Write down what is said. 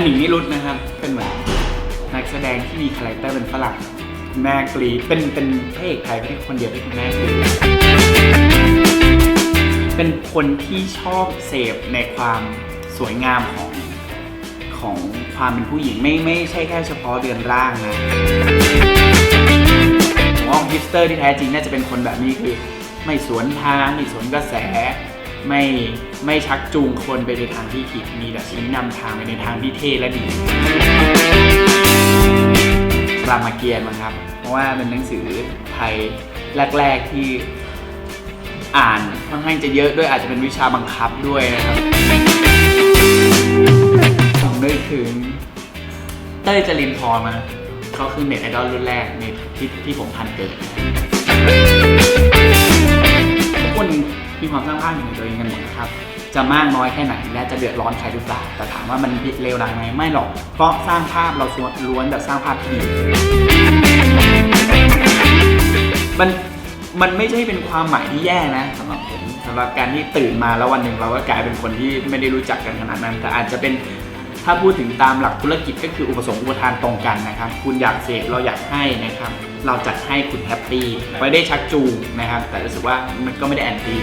นหนิงนิรุตนะครับ เป็นเหมือนนักแสดงที่มีคาแรคเตอร์เป็นฝรั่งแม่กรีดเป็นเป็นพระเอกไทยเป็นคนเดียวที่คุณแม่กรีดเป็นคนที่ชอบเสพในความสวยงามของของความเป็นผู้หญิงไม่ไม่ใช่แค่เฉพาะเรือนร่างนะผมว่าฮิปสเตอร์ที่แท้จริงน่าจะเป็นคนแบบนี้คือ ไม่สวนทางไม่สวนกระแส ไม่ไม่ชักจูงคนไปในทางที่ผิด มีแต่ชี้นำทางไปในทางที่เท่และดีรามเกียรติ์มั้งครับ เพราะว่าเป็นหนังสือไทยแรก ๆที่อ่านค่อนข้างจะเยอะด้วยอาจจะเป็นวิชาบังคับด้วยนะครับผมนึกถึงเต้ยจรินพรมาเขาคือเน็ตไอดอลรุ่นแรกในที่ที่ผมทันเกิด ความสร้างภาพอยู่ในตัวเองกันหมดนะครับจะมากน้อยแค่ไหนและจะเดือดร้อนใครหรือเปล่าแต่ถามว่ามันเลวร้ายไหมไม่หรอก เพราะสร้างภาพเราล้วนแบบสร้างภาพที่ดีมันมันไม่ใช่เป็นความหมายที่แย่นะสำหรับผมสำหรับการที่ตื่นมาแล้ววันหนึ่งเราก็กลายเป็นคนที่ไม่ได้รู้จักกันขนาดนั้น แต่อาจจะเป็น ถ้าพูดถึงตามหลักธุรกิจก็คืออุปสงค์อุปทานตรงกันนะครับ คุณอยากเสพเราอยากให้นะครับ เราจัดให้คุณแฮปปี้ไม่ได้ชักจูงนะครับ แต่รู้สึกว่ามันก็ไม่ได้แอนตี้